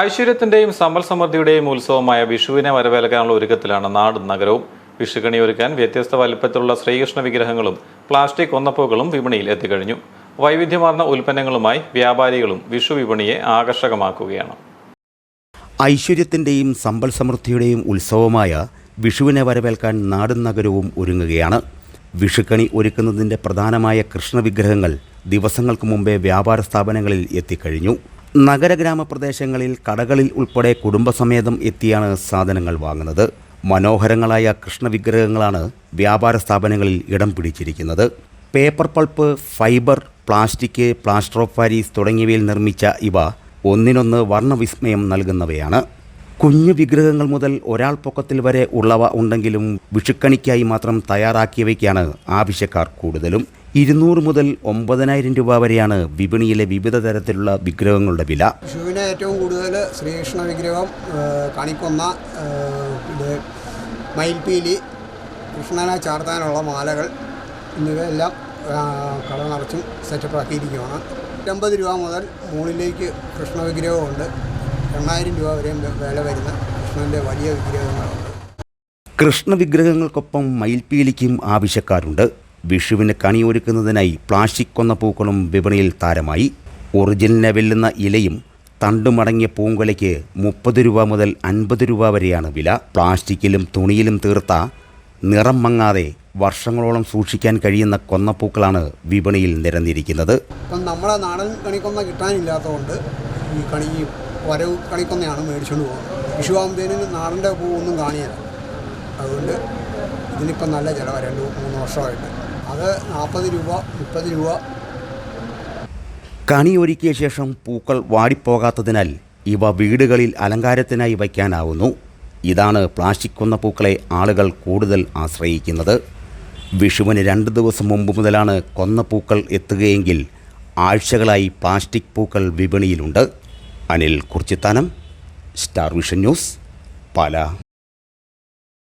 ഐശ്വര്യത്തിന്റെയും സമ്പൽ സമൃദ്ധിയുടെയും ഉത്സവമായ വിഷുവിനെ വരവേൽക്കാനുള്ള ഒരുക്കത്തിലാണ് നാടും നഗരവും. വിഷുക്കണി ഒരുക്കാൻ വ്യത്യസ്ത വലിപ്പത്തിലുള്ള ശ്രീകൃഷ്ണ വിഗ്രഹങ്ങളും പ്ലാസ്റ്റിക് ഒന്നപ്പൂക്കളും വിപണിയിൽ എത്തിക്കഴിഞ്ഞു. വൈവിധ്യമാർന്ന ഉൽപ്പന്നങ്ങളുമായി വ്യാപാരികളും വിഷു വിപണിയെ ആകർഷകമാക്കുകയാണ്. ഐശ്വര്യത്തിന്റെയും സമ്പൽ സമൃദ്ധിയുടെയും ഉത്സവമായ വിഷുവിനെ വരവേൽക്കാൻ നാടും നഗരവും ഒരുങ്ങുകയാണ്. വിഷുക്കണി ഒരുക്കുന്നതിന്റെ പ്രധാനമായ കൃഷ്ണവിഗ്രഹങ്ങൾ ദിവസങ്ങൾക്ക് മുമ്പേ വ്യാപാര സ്ഥാപനങ്ങളിൽ എത്തിക്കഴിഞ്ഞു. നഗര ഗ്രാമപ്രദേശങ്ങളിൽ കടകളിൽ ഉൾപ്പെടെ കുടുംബസമേതം എത്തിയാണ് സാധനങ്ങൾ വാങ്ങുന്നത്. മനോഹരങ്ങളായ കൃഷ്ണവിഗ്രഹങ്ങളാണ് വ്യാപാര സ്ഥാപനങ്ങളിൽ ഇടം പിടിച്ചിരിക്കുന്നത്. Paper pulp fibre plastic plaster of Paris തുടങ്ങിയവയിൽ നിർമ്മിച്ച ഇവ ഒന്നിനൊന്ന് വർണവിസ്മയം നൽകുന്നവയാണ്. കുഞ്ഞു വിഗ്രഹങ്ങൾ മുതൽ ഒരാൾ പൊക്കത്തിൽ വരെ ഉള്ളവ ഉണ്ടെങ്കിലും വിഷുക്കണിക്കായി മാത്രം തയ്യാറാക്കിയവയ്ക്കാണ് ആവശ്യക്കാർ കൂടുതലും. ഇരുന്നൂറ് മുതൽ ഒമ്പതിനായിരം രൂപ വരെയാണ് വിപണിയിലെ വിവിധ തരത്തിലുള്ള വിഗ്രഹങ്ങളുടെ വില. വിഷുവിന് ഏറ്റവും കൂടുതൽ ശ്രീകൃഷ്ണ വിഗ്രഹം കാണിക്കുന്ന മയിൽപ്പീലി കൃഷ്ണനെ ചാർത്താനുള്ള മാലകൾ എന്നിവയെല്ലാം കട നിറച്ചും സെറ്റപ്പ് ആക്കിയിരിക്കുകയാണ് നൂറ്റമ്പത് രൂപ മുതൽ മുകളിലേക്ക് കൃഷ്ണ വിഗ്രഹമുണ്ട്. എണ്ണായിരം രൂപ വരെയും വില വരുന്ന കൃഷ്ണന്റെ വലിയ വിഗ്രഹങ്ങളുണ്ട്. കൃഷ്ണവിഗ്രഹങ്ങൾക്കൊപ്പം മയിൽപ്പീലിക്കും ആവശ്യക്കാരുണ്ട്. വിഷുവിന് കണിയൊരുക്കുന്നതിനായി പ്ലാസ്റ്റിക് കൊന്ന പൂക്കളും വിപണിയിൽ താരമായി. ഒറിജിനലിനെ വെല്ലുന്ന ഇലയും തണ്ടുമടങ്ങിയ പൂങ്കൊലയ്ക്ക് മുപ്പത് രൂപ മുതൽ അൻപത് രൂപ വരെയാണ് വില. പ്ലാസ്റ്റിക്കിലും തുണിയിലും തീർത്ത നിറം മങ്ങാതെ വർഷങ്ങളോളം സൂക്ഷിക്കാൻ കഴിയുന്ന കൊന്നപ്പൂക്കളാണ് വിപണിയിൽ നിരന്നിരിക്കുന്നത്. ഇപ്പം നമ്മുടെ നാടൻ കണിക്കൊന്ന കിട്ടാനില്ലാത്തതുകൊണ്ട് ഈ കണി വരവ് കണിക്കൊന്നയാണ് മേടിച്ചുകൊണ്ട് പോകുന്നത്. വിഷു ആകുമ്പോഴത്തേനും നാടന്റെ പൂ ഒന്നും കാണിയല്ല അതുകൊണ്ട് ഇതിനിപ്പം നല്ല ചിലവ് രണ്ട് മൂന്ന് വർഷമായിട്ട്. അത് നാൽപ്പത് രൂപ മുപ്പത് രൂപ. കണി ഒരുക്കിയ ശേഷം പൂക്കൾ വാടിപ്പോകാത്തതിനാൽ ഇവ വീടുകളിൽ അലങ്കാരത്തിനായി വയ്ക്കാനാവുന്നു. ഇതാണ് പ്ലാസ്റ്റിക് കൊന്ന പൂക്കളെ ആളുകൾ കൂടുതൽ ആശ്രയിക്കുന്നത്. വിഷുവിന് രണ്ട് ദിവസം മുമ്പ് മുതലാണ് കൊന്ന പൂക്കൾ എത്തുകയെങ്കിൽ ആഴ്ചകളായി പ്ലാസ്റ്റിക് പൂക്കൾ വിപണിയിലുണ്ട്. Anil Kurchithanam star vision news Pala.